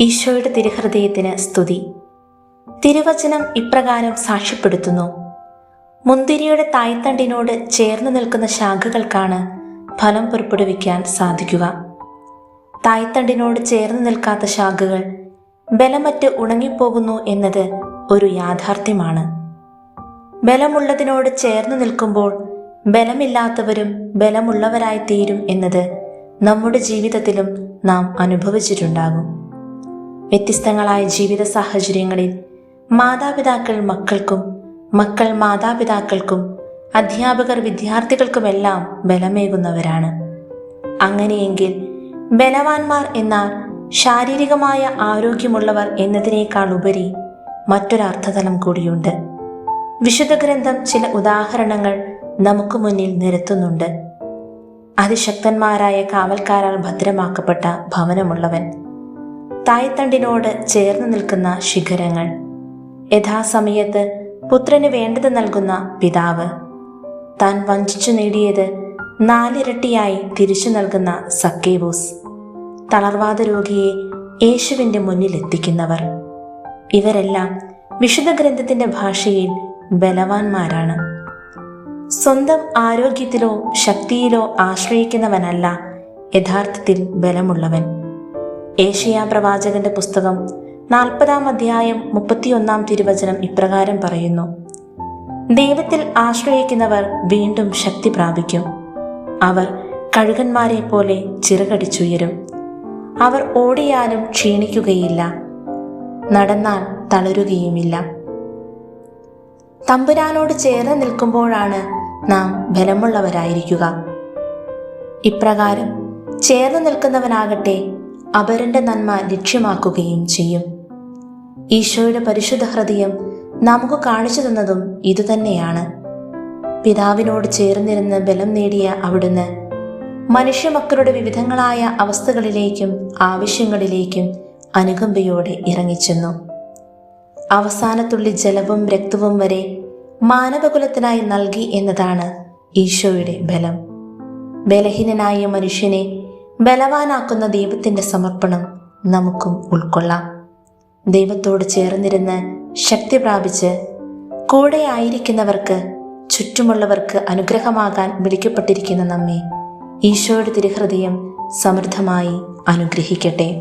ഈശോയുടെ തിരുഹൃദയത്തിന് സ്തുതി. തിരുവചനം ഇപ്രകാരം സാക്ഷ്യപ്പെടുത്തുന്നു. മുന്തിരിയുടെ തായ്തണ്ടിനോട് ചേർന്ന് നിൽക്കുന്ന ശാഖകൾക്കാണ് ഫലം പുറപ്പെടുവിക്കാൻ സാധിക്കുക. തായ്തണ്ടിനോട് ചേർന്ന് നിൽക്കാത്ത ശാഖകൾ ബലമറ്റ് ഉണങ്ങിപ്പോകുന്നു എന്നത് ഒരു യാഥാർത്ഥ്യമാണ്. ബലമുള്ളതിനോട് ചേർന്ന് നിൽക്കുമ്പോൾ ബലമില്ലാത്തവരും ബലമുള്ളവരായി തീരും എന്നത് നമ്മുടെ ജീവിതത്തിലും നാം അനുഭവിച്ചിട്ടുണ്ടാകും. വ്യത്യസ്തങ്ങളായ ജീവിത സാഹചര്യങ്ങളിൽ മാതാപിതാക്കൾ മക്കൾക്കും മക്കൾ മാതാപിതാക്കൾക്കും അധ്യാപകർ വിദ്യാർത്ഥികൾക്കുമെല്ലാം ബലമേകുന്നവരാണ്. അങ്ങനെയെങ്കിൽ ബലവാന്മാർ എന്നാൽ ശാരീരികമായ ആരോഗ്യമുള്ളവർ എന്നതിനേക്കാൾ ഉപരി മറ്റൊരർത്ഥതലം കൂടിയുണ്ട്. വിശുദ്ധ ഗ്രന്ഥം ചില ഉദാഹരണങ്ങൾ നമുക്ക് മുന്നിൽ നിരത്തുന്നുണ്ട്. അതിശക്തന്മാരായ കാവൽക്കാരാൽ ഭദ്രമാക്കപ്പെട്ട ഭവനമുള്ളവൻ തായ്തണ്ടിനോട് ചേർന്ന് നിൽക്കുന്ന ശിഖരങ്ങൾ. യഥാസമയത്ത് പുത്രന് വേണ്ടത് നൽകുന്ന പിതാവ്. താൻ വഞ്ചിച്ചു നേടിയത് നാലിരട്ടിയായി തിരിച്ചു നൽകുന്ന സക്കേബൂസ് തളർവാദ രോഗിയെ യേശുവിന്റെ മുന്നിലെത്തിക്കുന്നവർ ഇവരെല്ലാം വിശുദ്ധ ഗ്രന്ഥത്തിന്റെ ഭാഷയിൽ ബലവാന്മാരാണ്. സ്വന്തം ആരോഗ്യത്തിലോ ശക്തിയിലോ ആശ്രയിക്കുന്നവനല്ല യഥാർത്ഥത്തിൽ ബലമുള്ളവൻ. ഏഷ്യ പ്രവാചകന്റെ പുസ്തകം നാൽപ്പതാം അധ്യായം മുപ്പത്തിയൊന്നാം തിരുവചനം ഇപ്രകാരം പറയുന്നു. ദൈവത്തിൽ ആശ്രയിക്കുന്നവർ വീണ്ടും ശക്തി പ്രാപിക്കും. അവർ കഴുകന്മാരെ പോലെ ചിറകടിച്ചുയരും. അവർ ഓടിയാലും ക്ഷീണിക്കുകയില്ല. നടന്നാൽ തളരുകയുമില്ല. തമ്പുരാനോട് ചേർന്ന് നിൽക്കുമ്പോഴാണ് നാം ബലമുള്ളവരായിരിക്കുക. ഇപ്രകാരം ചേർന്ന് നിൽക്കുന്നവനാകട്ടെ അപരന്റെ നന്മ ലക്ഷ്യമാക്കുകയും ചെയ്യും. ഈശോയുടെ പരിശുദ്ധ ഹൃദയം നമുക്ക് കാണിച്ചു തന്നതും ഇതുതന്നെയാണ്. പിതാവിനോട് ചേർന്നിരുന്ന് ബലം നേടിയ അവിടുന്ന് മനുഷ്യമക്കളുടെ വിവിധങ്ങളായ അവസ്ഥകളിലേക്കും ആവശ്യങ്ങളിലേക്കും അനുകമ്പയോടെ ഇറങ്ങിച്ചെന്നു. അവസാനത്തുള്ളി ജലവും രക്തവും വരെ മാനവകുലത്തിനായി നൽകി എന്നതാണ് ഈശോയുടെ ബലം. ബലഹീനനായ മനുഷ്യനെ ബലവാനാക്കുന്ന ദൈവത്തിന്റെ സമർപ്പണം നമുക്കും ഉൾക്കൊള്ളാം. ദൈവത്തോട് ചേർന്നിരുന്ന് ശക്തി പ്രാപിച്ച് കൂടെ ആയിരിക്കുന്നവർക്ക് ചുറ്റുമുള്ളവർക്ക് അനുഗ്രഹമാകാൻ വിളിക്കപ്പെട്ടിരിക്കുന്ന നമ്മെ ഈശോയുടെ തിരുഹൃദയം സമൃദ്ധമായി അനുഗ്രഹിക്കട്ടെ.